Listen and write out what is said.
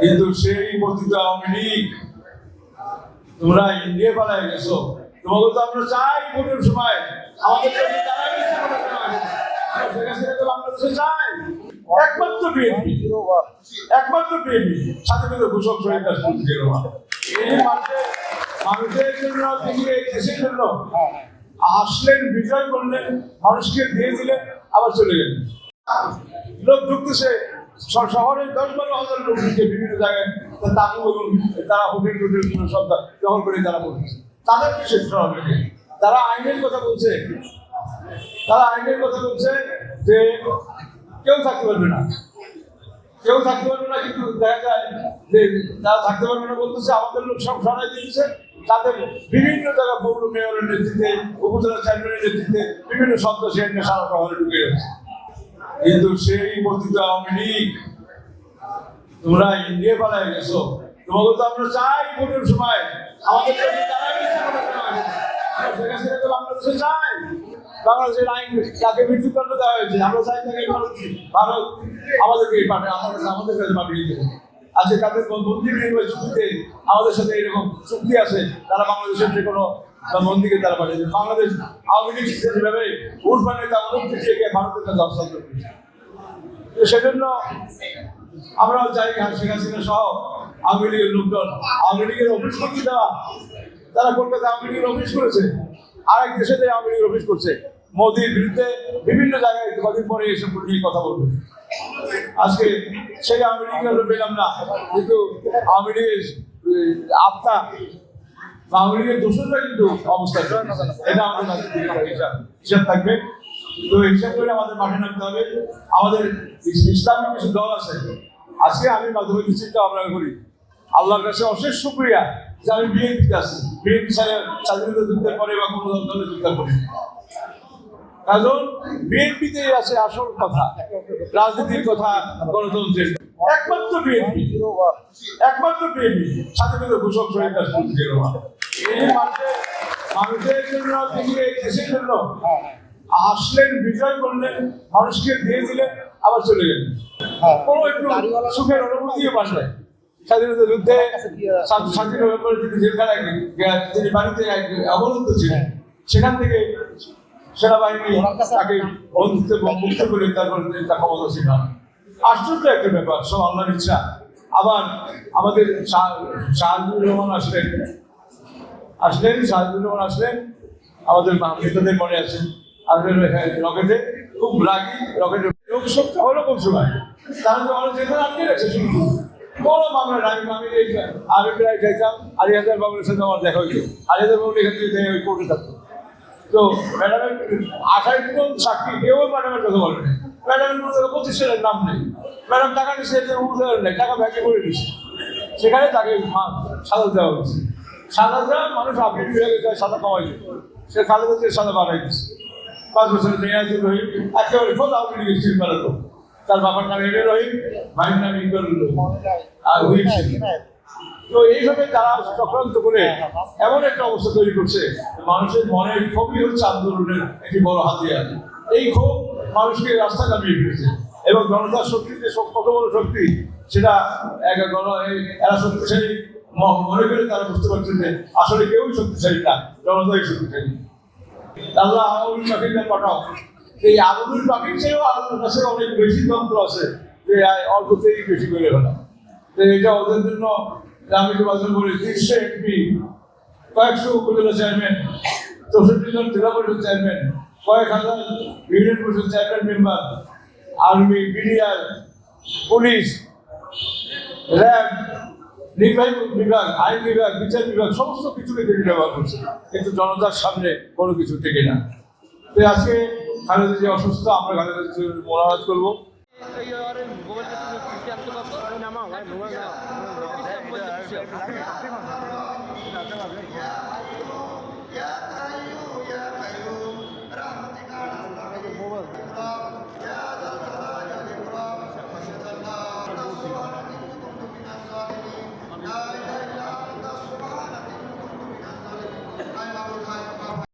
কিন্তু সেই পতিত আওয়ামী লীগ, তোমরা ইন্ডিয়া পালায় গেছো। তোমাকে তো আমরা চাই ভোটের সময়। আমাদের একমাত্র একমাত্র রাষ্ট্রপতি মানুষের জন্য জন্য আসলেন করলেন, মানুষকে দিয়ে দিলেন, আবার চলে গেলেন। লোক ঢুকতেছে। শ- শহরে দশ বারো হাজার লোক ঢুকে বিভিন্ন জায়গায় তাকে বলুন, তারা হোটেল টোটেলগুলো সব দখল করে তারা বলতেছে। তাদের কি শিক্ষা হবে তারা আইনের কথা বলছে। তারা আইনের কথা বলছে যে কেউ থাকতে পারবে না। কেউ থাকতে পারবে না, কিন্তু দেখা যায় যে তারা থাকতে পারবে না বলতেছে, আমাদের লোক সব সরাই দিতেছে। তাদের বিভিন্ন জায়গায় পৌর মেয়রের নেতৃত্বে, উপজেলা চেয়ারম্যানের নেতৃত্বে বিভিন্ন এনে সারা শহরে ঢুকে গেছে। কিন্তু সেই পতিত আওয়ামী লীগ তোমরা ইন্ডিয়া পালায় গেছো। তোমাকে তো আমরা চাই ভোটের সময়। আমাদের বাংলাদেশে চাই। বাংলাদেশের তাকে আমরা চাই আমাদেরকে আমাদের কাছে পাঠিয়ে তাদের আমাদের সাথে এরকম চুক্তি আছে। তারা বাংলাদেশের যে কোনো বন্দিকে তারা পাঠিয়ে দেবে বাংলাদেশ আওয়ামী লীগ যেভাবে উর্ফানে তা অনুপ পিছিয়ে গিয়ে ভারতের কাছে হস্তান্তর করেছে সেজন্য আমরাও চাই শেখ হাসিনা সহ আওয়ামী লীগের লোকজন আওয়ামী লীগের অফিস করতে দেওয়া তারা কলকাতা আওয়ামী লীগের অফিস করেছে। আরেক দেশে যে আওয়ামী লীগের অফিস করছে, মোদির বিরুদ্ধে বিভিন্ন জায়গায় কদিন পরে এসব নিয়ে কথা বলবে। আজকে সেই আওয়ামী লীগের পেলাম না, কিন্তু আওয়ামী লীগের আত্মা বা আওয়ামী লীগের দোষররা কিন্তু অবস্থা। এটা আমাদের হিসাব হিসাব থাকবে। তো হিসাব করে আমাদের মাঠে নামতে হবে। আমাদের ইস- ইসলামিক কিছু দল আছে। আজকে আমি মাধ্যমিক চিন্তা ভাবনা করি। আল্লাহর কাছে অশেষ শুক্রিয়া যে আমি বিএনপিতে আছি। বিএনপি সাথে পরে বা কোনো দলে কারণ বিএনপিতে আছে আসল কথা। রাজনীতির কথা গণতন্ত্রের। একমাত্র বিএনপি। একমাত্র বিএনপি। স্বাধীনতা ঘোষক শহীদ রাষ্ট্রপতি মানুষের মানুষের জন্য তিনি এই দেশের জন্য আসলেন বিজয় করলেন মানুষকে দিয়ে দিলেন আবার চলে গেলেন। কোনো একটু সুখের অনুভূতিও পাশে স্বাধীনতা যুদ্ধে নভেম্বর তিনি জেলখানায় তিনি বাড়িতে অবরুদ্ধ ছিলেন। সেখান থেকে সেনাবাহিনী তাকে বন্ধুত্ব মুক্ত করে তারপর তার ক্ষমতা ছিল আশ্চর্য একটা ব্যাপার সব আল্লাহর ইচ্ছা। আবার আমাদের রহমান আসলেন। আসলেন রহমান আসলেন, আমাদের নেতাদের মনে আছে। আসলেন রকেটে, খুব রাগি রকেটে লোক সংখ্যা হলো কম সময়? তারা তো অনেক যেতে আটকে রেখেছে শুধু। কোনো মামলা নাই আমি আমি প্রায় যাইতাম আড়ি হাজার বাবুর সাথে আমার দেখা হইতো। আড়ি হাজার বাবুর এখান থেকে ওই কোর্টে থাকতো। তো ম্যাডামের আঠাশ জন সাক্ষী, কেউ ম্যাডামের কথা বলে না ম্যাডামের কোনো প্রতিষ্ঠানের নাম নেই। ম্যাডাম টাকা নিচ্ছে উদ্ধার নেই, টাকা ব্যাগে করে দিচ্ছে সেখানে তাকে সাজা দেওয়া হয়েছে। সাজা দেওয়া মানুষ আপনি বিভাগে যায় সাদা কামাই সে খালেদা দিয়ে সাদা বানাই দিচ্ছে পাঁচ বছরের মেয়াজি রহিম, একেবারে খোদ আওয়ামী লীগের স্ত্রী মেলালো তার বাবার নাম এমএ রহিম, ভাইয়ের নাম ইকবাল রহিম। আর হুইপ সিং। তো এইভাবে তারা চক্রান্ত করে এমন একটা অবস্থা তৈরি করছে মানুষের মনের ক্ষোভই হচ্ছে আন্দোলনের একটি বড় হাতিয়ার এই ক্ষোভ মানুষকে রাস্তা নামিয়ে ফেলেছে এবং জনতার শক্তি যে কত বড় শক্তি, সেটা এক গণ এরা শক্তিশালী মনে করে তারা বুঝতে পারছেন যে আসলে কেউই শক্তিশালী না, জনতাই শক্তিশালী। আল্লাহ আবুল পাখির পাঠাও। এই আবুল পাখির চেয়েও আল্লাহর কাছে অনেক বেশি যন্ত্র আছে যে অল্পতেই বেশি করে হলো তো এটা ওদের জন্য আমি তো বাজার বলি তিনশো এমপি, কয়েকশো উপজেলা চেয়ারম্যান, চৌষট্টি জন জেলা পরিষদ চেয়ারম্যান, কয়েক হাজার ইউনিয়ন পরিষদ chairman member, army, BDR, police, RAB নির্বাহী বিভাগ আইন বিভাগ বিচার বিভাগ সমস্ত কিছুকে তিনি ব্যবহার করছে কিন্তু জনতার সামনে কোনো কিছু টেকে না তো আজকে খালেদা যে অসুস্থ আমরা খালেদা মোনাজাত করব মোবাইল